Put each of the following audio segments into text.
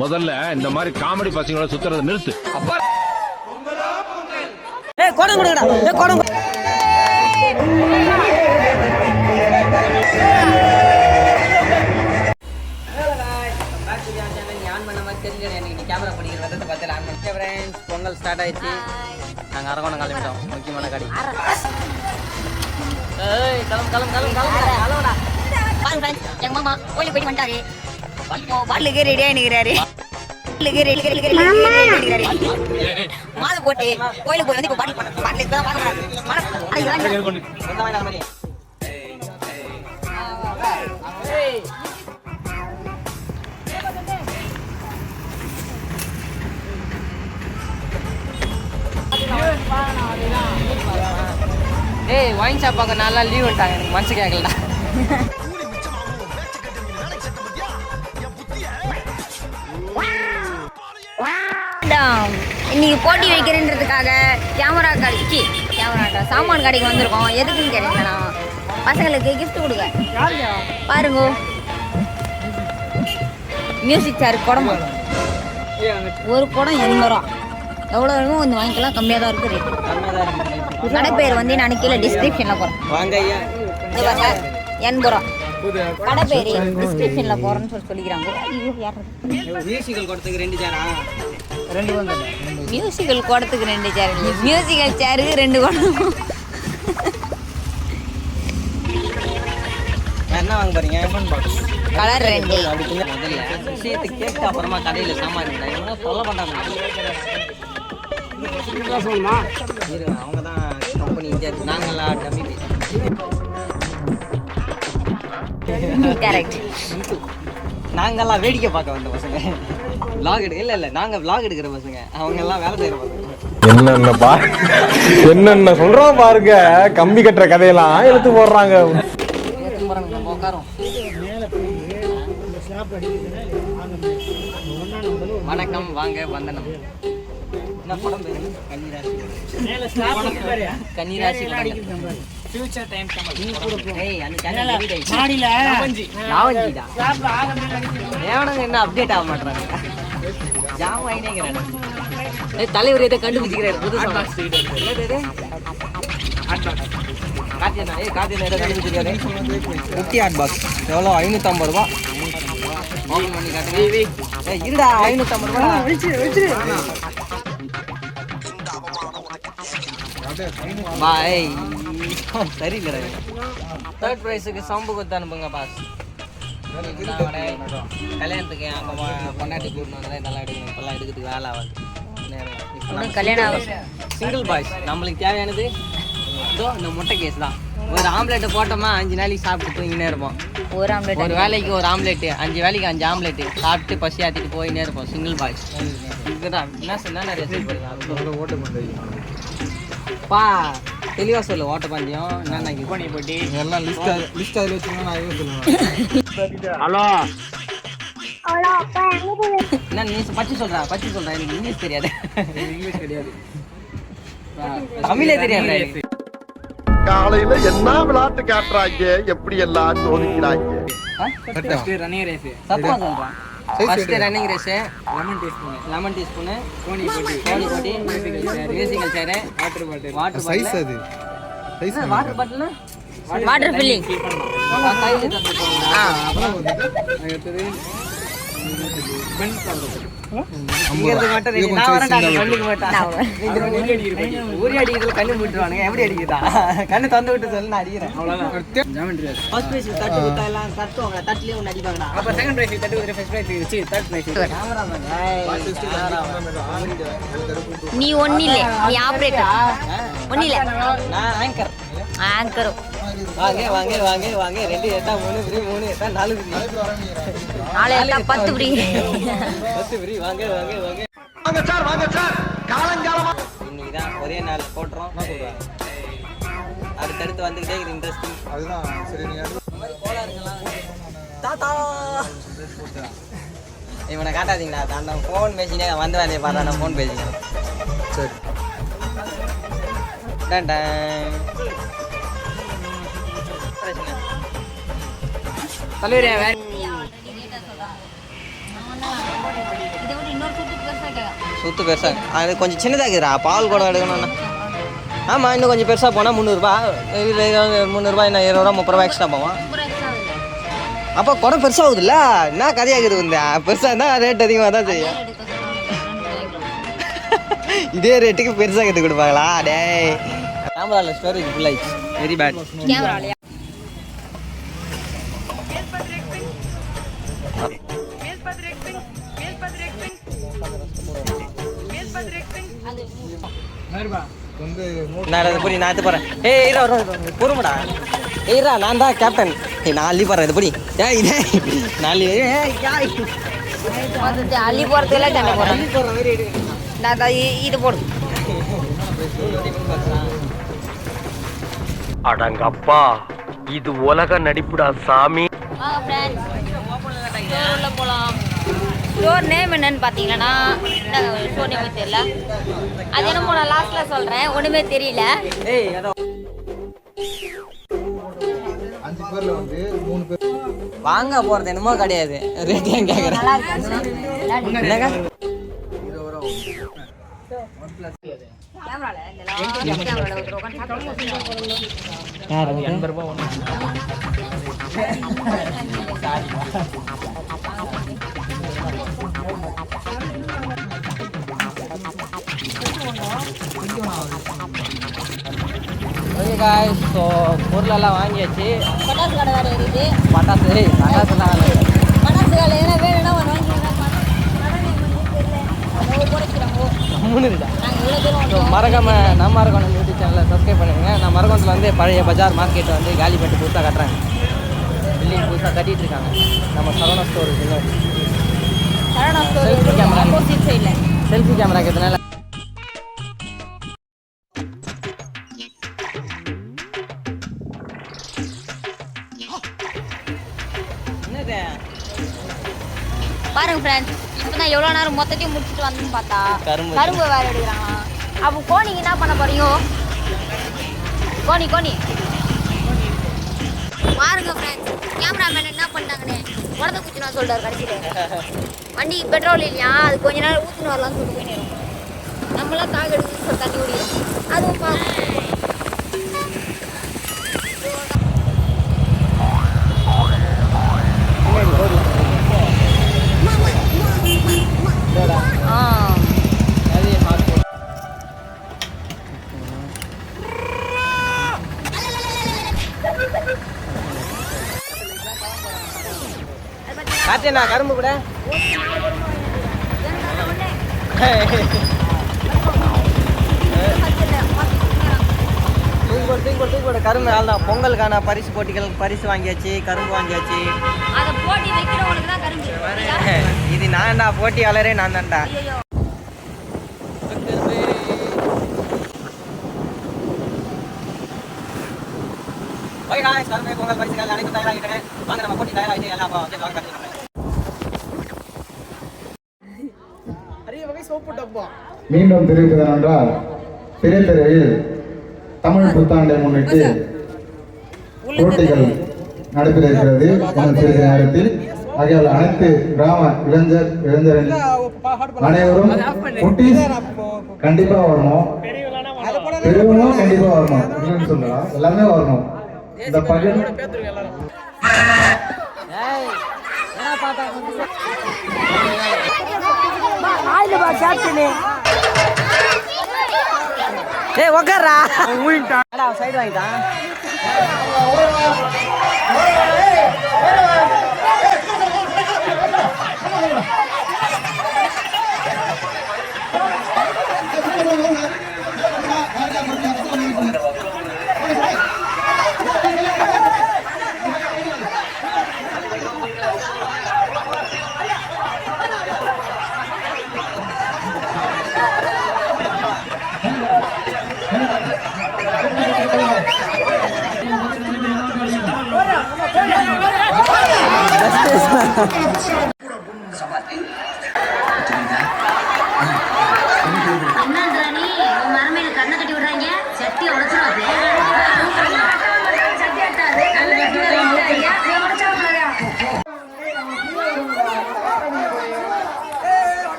முதல்ல இந்த மாதிரி காமெடி பசங்களோட சுத்துறதை நிறுத்து. ஏய் குடம் கொடுங்கடா. ஏய் குடம் கொடு. பொங்கல் ஸ்டார்ட் ஆயிடுச்சு நாங்கள் அரகோணம் கிளம்பிட்டோம் முக்கியமான கடை ஏய் கிளம்பு கிளம்பு கிளம்பு கிளம்பு எங்க மாமா கோயிலுக்கு போயிட்டு வந்துட்டாரு பாட்டுக்கு ரெடியா நிக்கிறாரு. மாலை போட்டு கோயிலுக்கு போய் வந்து இப்போ பாட்டு பாட்டு பாட்டு இப்பதான் பாட்டு சொந்த வாங்கின மாதிரி ஏய் ஒயின் ஷாப் பார்க்க நல்லா லீவ் விட்டாங்க எனக்கு மனசு கேட்கலடா வேண்டாம். இன்னைக்கு போட்டி வைக்கிறேன்றதுக்காக கேமரா கடைக்கு கேமரா சாமான் கடைக்கு வந்திருக்கோம். எதுக்குன்னு கேட்டீங்கன்னா பசங்களுக்கு gift கொடுக்க பாருங்க. மியூசிக் சேர் குடம் ஒரு குடம் எண்பது ரூபா எவ்வளோ வேணுமோ கொஞ்சம் வாங்கிக்கலாம். கம்மியாக தான் இருக்குது ரேட் கடை பேர் வந்து நான் கீழே டிஸ்கிரிப்ஷனில் போகிறேன் எண்பது ரூபா. கடை பேர் டிஸ்கிரிப்ஷனில் போகிறேன்னு சொல்லி சொல்லிக்கிறாங்க. ஐயோ யார் மியூசிக்கல் கொடுத்துக்கு ரெண்டு சேரா ரெண்டு மியூசிக்கல் குடத்துக்கு ரெண்டு சேர் இல்லை மியூசிக்கல் சேருக்கு ரெண்டு குடம் என்ன வாங்க போறீங்க? கலர் ரெண்டு. முதல்ல விஷயத்தை கேட்டு அப்புறமா கடையில சாமான் சொல்ல மாட்டாங்க. அவங்க தான் கம்பெனி இன்சார்ஜ் நாங்களாம் டம்மி கரெக்ட் நாங்கெல்லாம் வேடிக்கை பார்க்க வந்த பசங்க. Vlog எடு இல்லை இல்லை நாங்கள் vlog எடுக்கிற பசங்க. அவங்க எல்லாம் வேலை செய்கிற பசங்க. என்னென்ன பா என்னென்ன சொல்றோம் பாருங்க. கம்பி கட்டுற கதையெல்லாம் இழுத்து போடுறாங்க. வணக்கம் வாங்க வந்தனம். கன்னிராசி. லாவஞ்சிடா. எவனுங்க என்ன அப்டேட் ஆக மாட்டாங்க ஜாம் ஆயினேங்கிறானு ஏய் தலைவர் எதை என்னது இது? கார்த்தியனா ஏய் கார்த்தியனா எதை கண்டுபிடிக்கிறாரு? குட்டி பாக்ஸ் எவ்வளோ ஐநூற்றம்பது ரூபா. ஓப்பன் பண்ணி காட்டுங்க. ஏய் இருடா ஐநூற்றம்பது ரூபா. பாய். சரியில்லை தேர்ட் ப்ரைஸுக்கு சம்பு கொடுத்து அனுப்புங்க பாஸ் கல்யாணத்துக்கு அங்கே பொண்டாட்டி வந்தாலே இதெல்லாம் எடுக்கணும் இப்போல்லாம் எடுக்கிறதுக்கு வேலை ஆகாது. இன்னும் கல்யாணம் ஆகல. சிங்கிள் பாய்ஸ் நம்மளுக்கு தேவையானது இதோ இந்த முட்டை கேஸ் தான். ஒரு ஆம்லெட்டை போட்டோமா அஞ்சு நாளைக்கு சாப்பிட்டு தூங்கினே இருப்போம். ஒரு ஆம்லெட் ஒரு வேலைக்கு ஒரு ஆம்லெட்டு அஞ்சு வேலைக்கு அஞ்சு ஆம்லெட்டு சாப்பிட்டு பசி ஆத்திட்டு போயினே இருப்போம். சிங்கிள் பாய்ஸ் இதுதான். என்ன சொன்னா நிறைய செய்ய பா தெளிவா சொல்லு ஓட்ட பந்தயம் என்னென்ன கோணி போட்டி. எல்லாம் லிஸ்ட் லிஸ்ட் அதில் வச்சுக்கணும் நான் என்ன நீ பச்சு சொல்றா பச்சு சொல்றா எனக்கு இங்கிலீஷ் தெரியாது. இங்கிலீஷ் தெரியாது. தமிழே தெரியாது. காலையில என்ன விளையாட்டு காட்டுறாங்க? எப்படி எல்லாம் சோதிக்கிறாங்க தப்பா சொல்றான் first running race lemon teaspoon lemon teaspoon கோணி போட்டி கோணி போட்டி musical chair water bottle water size அது. வாட்டர் பாட்டில்னா வாட்டர் ஃபில்லிங் கையில் தந்து எப்படி அடிக்கிறதா கண்ணு தந்து விட்டு சொல்லு நான் அடிக்கிறேன். நீ ஒன்னும் இல்லை நீ ஆப்ரேட்டர் ஒன்னும் இல்லை நான் ஆங்கர் ஆங்கரும் வாங்க வாங்க வாங்க வாங்க. ரெண்டு எட்டா மூணு ஃப்ரீ மூணு எட்டா நாலு ஃப்ரீ நாலு எட்டா பத்து ஃப்ரீ பத்து ஃப்ரீ வாங்க வாங்க வாங்க. வாங்க சார் வாங்க சார். காலங்காலமா இன்னைக்கு தான் ஒரே நாள் போட்டுறோம் அடுத்தடுத்து வந்துகிட்டே இருக்குது இன்ட்ரெஸ்டிங் அதுதான் சரி தாத்தா! இவனை காட்டாதீங்களா நான் ஃபோன் பேசினே வந்த வேலையை பார்த்தா நான் ஃபோன் பேசிக்கிறேன் சரி. Done done. தலைவரே வேற இதை விட இன்னொரு சுத்து பெருசா அது கொஞ்சம் சின்னதாக இருக்குதுடா பால் குடம் எடுக்கணும்னா. ஆமாம் இன்னும் கொஞ்சம் பெருசாக போனால் முந்நூறுரூபா முந்நூறுரூபா இன்னும் இருபது ரூபா முப்பது ரூபா எக்ஸ்ட்ரா போவோம். அப்போ குடம் பெருசாகுதுல்ல என்ன கதையாகுது இந்த பெருசாக இருந்தால் ரேட் அதிகமாக தான் செய்யும். இதே ரேட்டுக்கு பெருசாக கற்று கொடுப்பாங்களா? டேய். கேமராவில் ஸ்டோரேஜ் ஃபுல் ஆயிடுச்சு. வெரி பேட் நான் இது புரி நான் இது போகிறேன் ஏய் இரா பொறுமடா. ஏய்ரா நான் தான் கேப்டன் நான் அள்ளி போகிறேன் இது புரி ஏய் இதே. நான் அள்ளி அள்ளி போடுறேன் நான் இ- இது போடு. அடங்கப்பா. இது உலக நடிப்புடா சாமி. ஃப்ரெண்ட்ஸ் ஸ்டோர் நேம் என்னன்னு பார்த்தீங்கன்னா ஸ்டோர் நேம் தெரியல. அது என்னமோ நான் லாஸ்ட்டில் சொல்கிறேன் ஒன்றுமே தெரியல. ஏய் அதோ. வாங்க போறது என்னமோ கிடையாது. ரேட் ஏன் இருக்கு என்னங்க? எண்பது ஒன்று ஓகே காய்ஸ் ஸோ பொருளெல்லாம் வாங்கியாச்சு பட்டாசு கடை வேறு இருக்குது பட்டாசு பட்டாசுலாம். பட்டாசு கடை வேணும்னா ஒன்று வாங்கிக்கிறேன். மறக்காம நம்ம மரகோணம் யூடியூப் சேனலை சப்ஸ்கிரைப் பண்ணுங்க நான் மரகோணத்தில் வந்து பழைய பஜார் மார்க்கெட் வந்து காலி பண்ணிட்டு புதுசாக கட்டுறாங்க பில்டிங் புதுசாக கட்டிட்டு இருக்காங்க நம்ம சரவணா ஸ்டோர் இன்னும் சரவணா ஸ்டோர். ஆப்போசிட் சைடில் செல்ஃபி கேமரா இருக்கிறதுனால பாருங்க ஃப்ரெண்ட்ஸ் இப்போ தான் எவ்வளோ நேரம் மொத்தத்தையும் முடிச்சுட்டு வந்தோம்னு பார்த்தா கரும்பு. வேறு எடுக்கிறாங்க அப்போ கோணிக்கு என்ன பண்ண போறீங்க? கோணி கோணி. பாருங்க ஃப்ரெண்ட்ஸ் கேமராமேன் என்ன பண்ணிட்டாங்கன்னு உடத்த குச்சினா சொல்றாரு கடைசியில். வண்டி பெட்ரோல் இல்லையா? அது கொஞ்ச நேரம் ஊற்றுன்னு வரலாம்னு சொல்லிட்டு போயின்னு நம்மளாம் தாக சொல்லி தண்ணி ஓடிடும் காத்தேண்ணா கரும்பு கூட. போடு தூக்கு போடு கரும்பு அதான் பொங்கலுக்கான பரிசு போட்டிகள் பரிசு வாங்கியாச்சு கரும்பு வாங்கியாச்சு. தான் இது நான்டா போட்டியாளரே நான் தான்டா. ஓகே கரும்பு பொங்கல் தயாராகிட்டன வாங்க நம்ம போட்டி தயாராகிட்டு எல்லாம் வந்து வாங்க மீண்டும் தெரிவிப்பது என்னவென்றால் திரைத்துறையில் தமிழ் புத்தாண்டை முன்னிட்டு போட்டிகள் நடைபெற இருக்கிறது சிறிது நேரத்தில் ஆகியால் அனைத்து கிராம இளைஞர் இளைஞர்கள் அனைவரும் குட்டீஸ் கண்டிப்பா வரணும். பெரியவங்களும் கண்டிப்பா வரணும். சொல்லலாம் எல்லாமே வரணும். இந்த பகிர் ஏய் என்ன பார்த்தா ஏய் உக்காரா அடா சைடு வாங்கிட்டான் கண்ணை கட்டி விடுறாங்க சட்டி உடச்சிடாது சட்டி எட்டாது கண்ணை கட்டி விடுறாங்க உடச்சா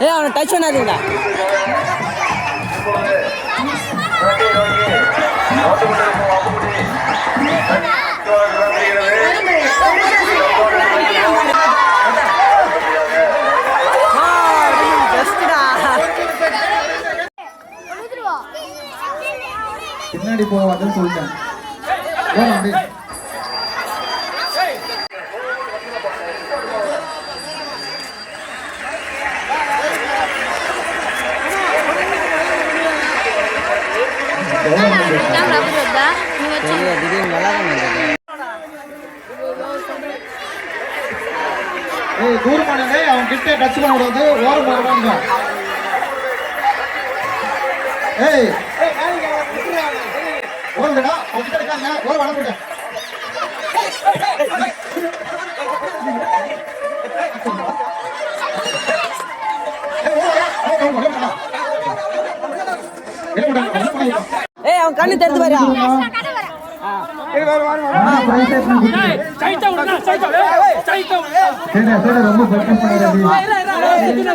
ஏய் அவனை டச் பண்ணாதீங்களா சொல்லிட்டேன் அப்படியே. திடீர்னு நல்லா தான் அவன் கிட்ட டச் பண்ண கூடாது ஓரம் போறாங்க ஏய் ஓரம் வர கூடாது ஏய் அவன் கண்ணு தெரிஞ்சு பாரு ரொம்ப பட்டம் பண்ணாரு அவனுக்கு தெரியல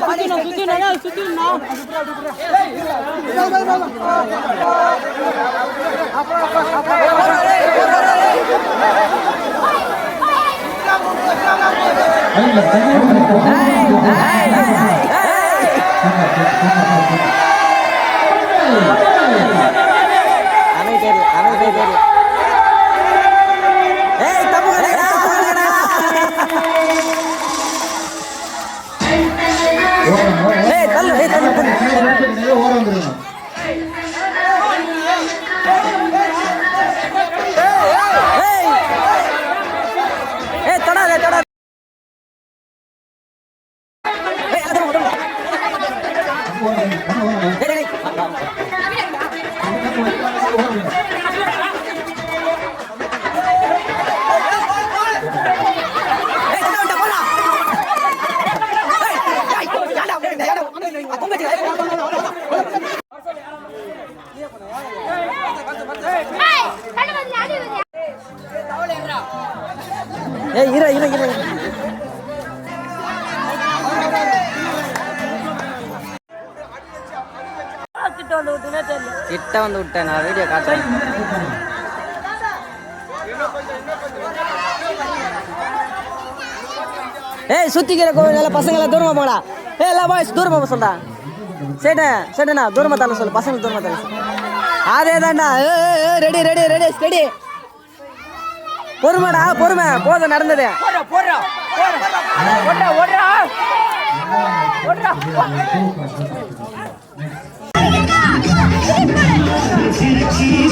அவனுக்கு தெரியல ஏய் கிட்ட வந்து விட்டேன். நான் வீடியோ காட்டுறேன். ஏய் சுத்திக்கிற கோவில் பசங்க எல்லாம் தூரமா போங்கடா. ஏ எல்லா பாய்ஸ் தூரமா போக சொல்றா. சேட்டே சேட்டண்ணா தூரமா தள்ள சொல்லு. பசங்க தூரமா தள்ள அதே தான்டா. ரெடி ரெடி ரெடி ஸ்டெடி பொறுமைடா பொறுமை. போதும் நடந்தது. ஏய்,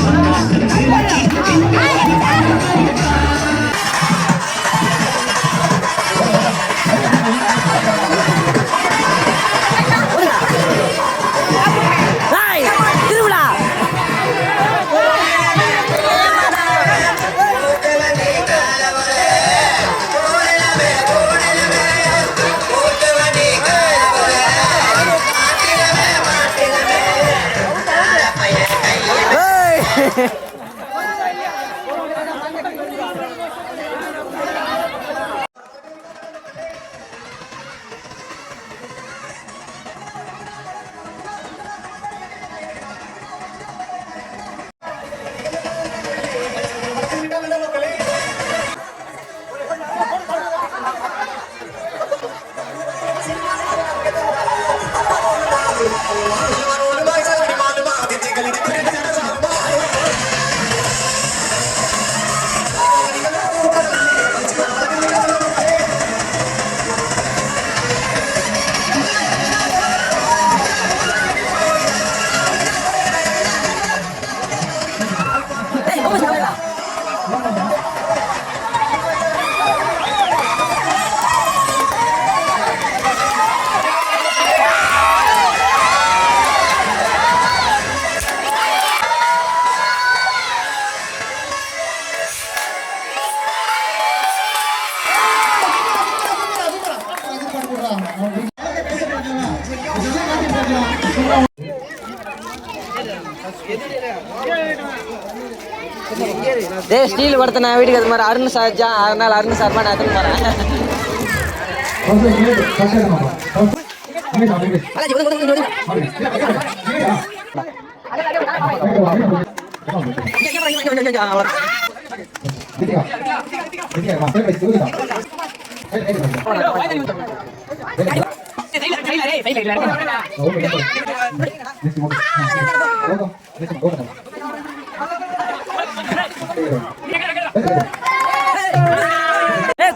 டே ஸ்டீல் கொடுத்த நான் வீட்டுக்கு அது மாதிரி அருண் சார்ஜா அதனால அருண் சார்பா நான் எத்தனை போறேன்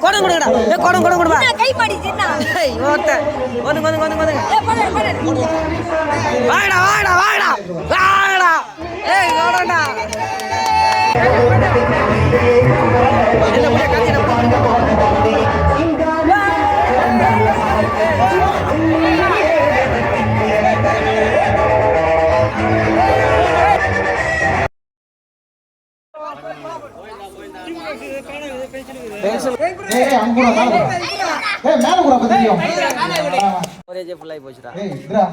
கோடம் கொடுங்கடா ஏய் கோடம் கோடம் கொடுமா கை மாடிச்சுன்னா ஏய் ஓத்த வந்து வந்து வந்து வந்து வாடா வாடா வாடா வாடா ஏய் கோடம்டா என்ன முடிய காத்திட தெரியும் ஒரே